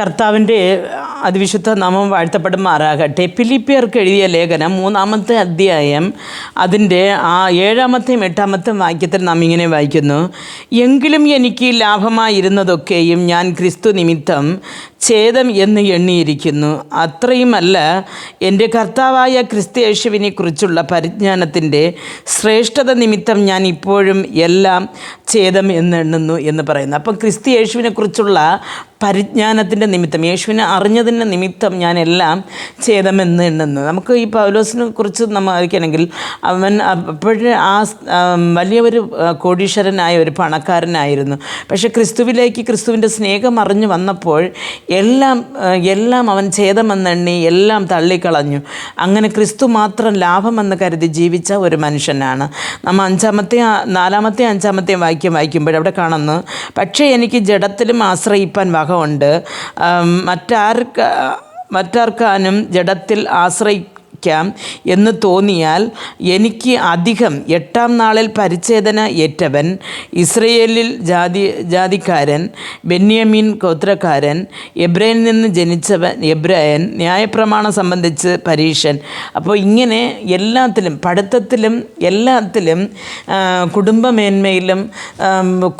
കർത്താവിന്റെ അതിവിശുദ്ധ നാമം വാഴ്ത്തപ്പെടുമാറാകട്ടെ. ഫിലിപ്പിയർക്ക് എഴുതിയ ലേഖനം മൂന്നാമത്തെ അധ്യായം അതിന്റെ ആ ഏഴാമത്തെയും എട്ടാമത്തെയും വാക്യത്തിൽ നാം ഇങ്ങനെ വായിക്കുന്നു. എങ്കിലും എനിക്ക് ലാഭമായിരുന്നതൊക്കെയും ഞാൻ ക്രിസ്തു നിമിത്തം ഛേദം എന്ന് എണ്ണിയിരിക്കുന്നു. അത്രയുമല്ല എന്റെ കർത്താവായ ക്രിസ്തയേശുവിനെ കുറിച്ചുള്ള പരിജ്ഞാനത്തിന്റെ ശ്രേഷ്ഠത നിമിത്തം ഞാൻ ഇപ്പോഴും എല്ലാം ഛേദം എന്ന് എണ്ണുന്നു എന്ന് പറയുന്നു. അപ്പം ക്രിസ്തു യേശുവിനെ കുറിച്ചുള്ള പരിജ്ഞാനത്തിന്റെ നിമിത്തം യേശുവിനെ അറിഞ്ഞതിന്റെ നിമിത്തം ഞാനെല്ലാം ഛേദമെന്ന് എണ്ണുന്നു. നമുക്ക് ഈ പൗലോസിനെ കുറിച്ച് നമ്മൾ അറിയിക്കണമെങ്കിൽ അവൻ അപ്പോഴേ ആ വലിയൊരു കോടീശ്വരനായ ഒരു പണക്കാരനായിരുന്നു. പക്ഷേ ക്രിസ്തുവിലേക്ക് ക്രിസ്തുവിന്റെ സ്നേഹം അറിഞ്ഞു വന്നപ്പോൾ എല്ലാം എല്ലാം അവൻ ഛേദമെന്നെണ്ണി എല്ലാം തള്ളിക്കളഞ്ഞു. അങ്ങനെ ക്രിസ്തു മാത്രം ലാഭമെന്ന് കരുതി ജീവിച്ച ഒരു മനുഷ്യനാണ്. നമ്മൾ അഞ്ചാമത്തെ നാലാമത്തെ അഞ്ചാമത്തെ വാക്യം വായിക്കുമ്പോൾ അവിടെ കാണുന്നു പക്ഷേ എനിക്ക് ജഡത്തിലും ആശ്രയിപ്പാൻ വകമുണ്ട് മറ്റാർക്ക് മറ്റാർക്ക മറ്റാർക്കാനും ജഡത്തിൽ ആശ്രയിക്കാം എന്ന് തോന്നിയാൽ എനിക്ക് അധികം എട്ടാം നാളിൽ പരിച്ഛേദന ഏറ്റവൻ ഇസ്രയേലിൽ ജാതി ജാതിക്കാരൻ ബെന്യാമീൻ ഗോത്രക്കാരൻ എബ്രയിൽ നിന്ന് ജനിച്ചവൻ എബ്രായൻ ന്യായപ്രമാണം സംബന്ധിച്ച് പരീക്ഷൻ. അപ്പോൾ ഇങ്ങനെ എല്ലാത്തിലും പഠിത്തത്തിലും എല്ലാത്തിലും കുടുംബമേന്മയിലും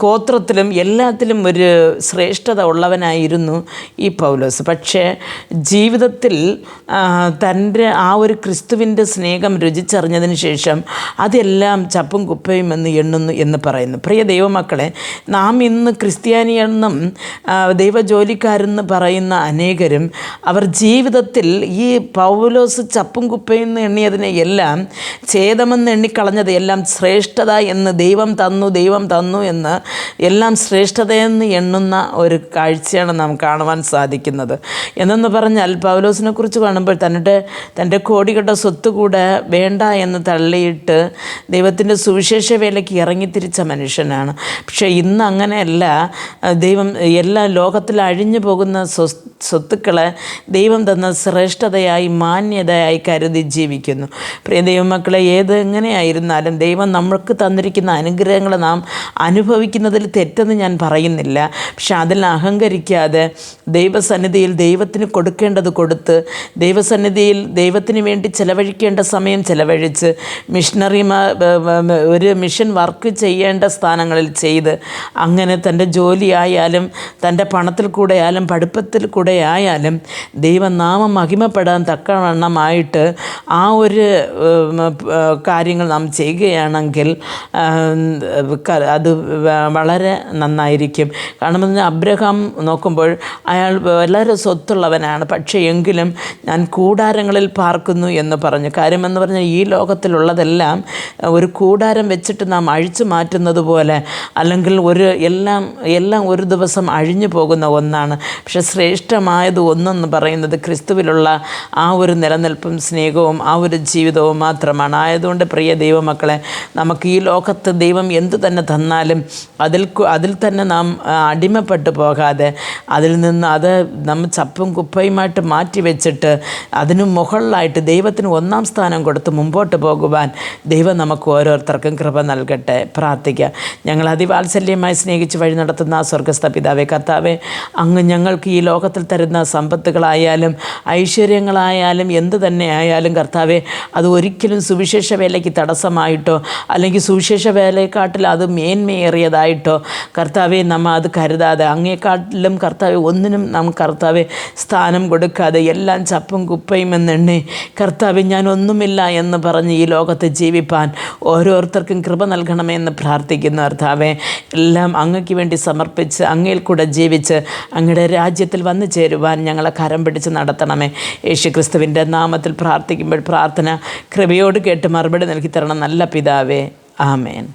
ഗോത്രത്തിലും എല്ലാത്തിലും ഒരു ശ്രേഷ്ഠത ഉള്ളവനായിരുന്നു ഈ പൗലോസ്. പക്ഷേ ജീവിതത്തിൽ തന്റെ ആ ഒരു ക്രിസ്തുവിന്റെ സ്നേഹം രുചിച്ചറിഞ്ഞതിന് ശേഷം അതെല്ലാം ചപ്പും കുപ്പയും എന്ന് എണ്ണുന്നു എന്ന് പറയുന്നു. പ്രിയ ദൈവമക്കളെ നാം ഇന്ന് ക്രിസ്ത്യാനിയെന്നും ദൈവജോലിക്കാരെന്ന് പറയുന്ന അനേകരും അവർ ജീവിതത്തിൽ ഈ പൗലോസ് ചപ്പും കുപ്പയും എന്ന് എണ്ണിയതിനെ എല്ലാം ഛേദമെന്ന് എണ്ണിക്കളഞ്ഞത് എല്ലാം ശ്രേഷ്ഠത എന്ന് ദൈവം തന്നു ദൈവം തന്നു എന്ന് എല്ലാം ശ്രേഷ്ഠതയെന്ന് എണ്ണുന്ന ഒരു കാഴ്ചയാണ് നാം കാണുവാൻ സാധിക്കുന്നത്. എന്നെന്ന് പറഞ്ഞാൽ പൗലോസിനെ കുറിച്ച് കാണുമ്പോൾ തന്റെ തന്റെ കോടികളുടെ സ്വത്ത് കൂടെ വേണ്ട എന്ന് തള്ളിയിട്ട് ദൈവത്തിന്റെ സുവിശേഷ വേലയ്ക്ക് ഇറങ്ങിത്തിരിച്ച മനുഷ്യനാണ്. പക്ഷേ ഇന്ന് അങ്ങനെയല്ല. ദൈവം എല്ലാ ലോകത്തിൽ അഴിഞ്ഞു പോകുന്ന സ്വത്തുക്കളെ ദൈവം തന്ന ശ്രേഷ്ഠതയായി മാന്യതയായി കരുതി ജീവിക്കുന്നു. പ്രിയ ദൈവമക്കളെ ഏത് എങ്ങനെയായിരുന്നാലും ദൈവം നമ്മൾക്ക് തന്നിരിക്കുന്ന അനുഗ്രഹങ്ങൾ നാം അനുഭവിക്കുന്നതിൽ തെറ്റെന്ന് ഞാൻ പറയുന്നില്ല. പക്ഷെ അതിൽ അഹങ്കരിക്കാതെ ദൈവസന്നിധിയിൽ ദൈവത്തിന് കൊടുക്കേണ്ടത് കൊടുത്ത് ദൈവസന്നിധിയിൽ ദൈവത്തിന് വേണ്ടി ചിലവഴിക്കേണ്ട സമയം ചിലവഴിച്ച് മിഷണറിമാർ ഒരു മിഷൻ വർക്ക് ചെയ്യേണ്ട സ്ഥാനങ്ങളിൽ ചെയ്ത് അങ്ങനെ തന്റെ ജോലിയായാലും തന്റെ പണത്തിൽ കൂടെ ആയാലും പഠിപ്പത്തിൽ കൂടെ ആയാലും ദൈവനാമം മഹിമപ്പെടാൻ തക്കവണ്ണമായിട്ട് ആ ഒരു കാര്യങ്ങൾ നാം ചെയ്യുകയാണെങ്കിൽ അത് വളരെ നന്നായിരിക്കും. കാരണം എന്ന് അബ്രഹാം നോക്കുമ്പോൾ അയാൾ വളരെ സ്വത്തുള്ളവനാണ്. പക്ഷേ എങ്കിലും ഞാൻ കൂടാരങ്ങളിൽ പാർക്കുന്നു. എന്ന് പറഞ്ഞു. കാര്യമെന്ന് പറഞ്ഞാൽ ഈ ലോകത്തിലുള്ളതെല്ലാം ഒരു കൂടാരം വെച്ചിട്ട് നാം അഴിച്ചു മാറ്റുന്നത് പോലെ അല്ലെങ്കിൽ ഒരു എല്ലാം എല്ലാം ഒരു ദിവസം അഴിഞ്ഞു പോകുന്ന ഒന്നാണ്. പക്ഷെ ശ്രേഷ്ഠമായത് ഒന്നെന്ന് പറയുന്നത് ക്രിസ്തുവിലുള്ള ആ ഒരു നിലനിൽപ്പും സ്നേഹവും ആ ഒരു ജീവിതവും മാത്രമാണ്. ആയതുകൊണ്ട് പ്രിയ ദൈവമക്കളെ നമുക്ക് ഈ ലോകത്ത് ദൈവം എന്തു തന്നെ തന്നാലും അതിൽ അതിൽ തന്നെ നാം അടിമപ്പെട്ടു പോകാതെ അതിൽ നിന്ന് അത് നമ്മൾ ചപ്പും കുപ്പയുമായിട്ട് മാറ്റി വെച്ചിട്ട് അതിന് മുകളിലായിട്ട് ദൈവത്തിന് ഒന്നാം സ്ഥാനം കൊടുത്ത് മുമ്പോട്ട് പോകുവാൻ ദൈവം നമുക്ക് ഓരോരുത്തർക്കും കൃപ നൽകട്ടെ. പ്രാർത്ഥിക്കുക ഞങ്ങൾ അതിവാത്സല്യമായി സ്നേഹിച്ച് വഴി നടത്തുന്ന ആ സ്വർഗസ്ഥ പിതാവെ കർത്താവെ അങ്ങ് ഞങ്ങൾക്ക് ഈ ലോകത്തിൽ തരുന്ന സമ്പത്തുകളായാലും ഐശ്വര്യങ്ങളായാലും എന്ത് തന്നെ ആയാലും കർത്താവേ അത് ഒരിക്കലും സുവിശേഷ വേലയ്ക്ക് തടസ്സമായിട്ടോ അല്ലെങ്കിൽ സുവിശേഷ വേലയെക്കാട്ടിൽ അത് മേന്മയേറിയതായിട്ടോ കർത്താവെ നമ്മ അത് കരുതാതെ അങ്ങേക്കാട്ടിലും കർത്താവെ ഒന്നിനും നാം കർത്താവെ സ്ഥാനം കൊടുക്കാതെ എല്ലാം ചപ്പും കുപ്പയും എന്നെണ്ണി കർത്താവെ ഞാനൊന്നുമില്ല എന്ന് പറഞ്ഞ് ഈ ലോകത്ത് ജീവിപ്പാൻ ഓരോരുത്തർക്കും കൃപ നൽകണമെന്ന് പ്രാർത്ഥിക്കുന്നു കർത്താവെ. എല്ലാം അങ്ങയ്ക്ക് വേണ്ടി സമർപ്പിച്ച് അങ്ങയിൽ കൂടെ ജീവിച്ച് അങ്ങയുടെ രാജ്യത്തിൽ വന്നു ചേരുവാൻ ഞങ്ങളെ കരം പിടിച്ച് നടത്തണമേ. യേശു ക്രിസ്തുവിന്റെ നാമത്തിൽ പ്രാർത്ഥിക്കുമ്പോൾ പ്രാർത്ഥന കൃപയോട് കേട്ട് മറുപടി നൽകി തരണം നല്ല പിതാവേ. ആമേൻ.